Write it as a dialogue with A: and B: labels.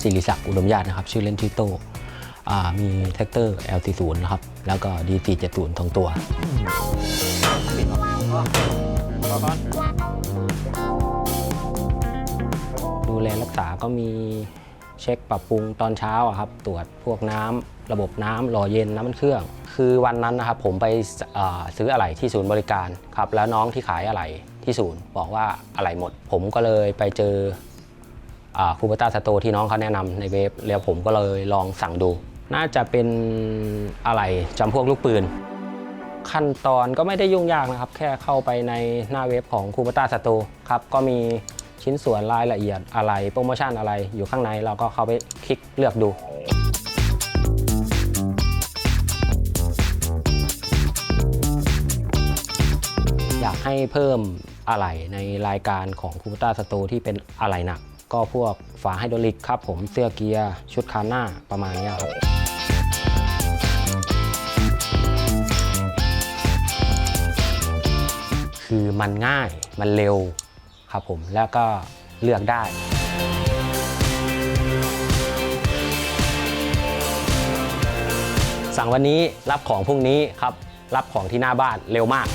A: ศิริศักดิ์อุดมญาตินะครับ ชื่อเล่นชื่อโตมีแท็กเตอร์ L40 นะครับ แล้วก็ D470 ทั้งตัวดูแลรักษาก็มีเช็คปรับปรุงตอนเช้าครับ ตรวจพวกน้ำระบบน้ำหล่อเย็นน้ำมันเครื่อง คือวันนั้นนะครับผมไปซื้ออะไหล่ที่ศูนย์บริการครับ แล้วน้องที่ขายอะไหล่ที่ศูนย์บอกว่าอะไหล่หมด ผมก็เลยไปเจอ คูเปต้าสโตที่น้องเขาแนะนำในเว็บแล้วผมก็เลยลองสั่งดู น่าจะเป็นอะไหล่จำพวกลูกปืน ขั้นตอนก็ไม่ได้ยุ่งยากนะครับ แค่เข้าไปในหน้าเว็บของคูปต้าสตูครับ ก็มีชิ้นส่วนรายละเอียดอะไร โปรโมชั่นอะไรอยู่ข้างในเราก็เข้าไปคลิกเลือกดูอยากให้เพิ่มอะไหล่ในรายการของคูปต้าสตูที่เป็นอะไหล่หนัก ก็พวกฝาไฮดรอลิกครับผมเสื้อเกียร์ ชุดคานหน้าประมาณนี้ครับคือมันง่ายมันเร็วครับผมแล้วก็เลือกได้ สั่งวันนี้รับของพรุ่งนี้ครับ รับของที่หน้าบ้านเร็วมาก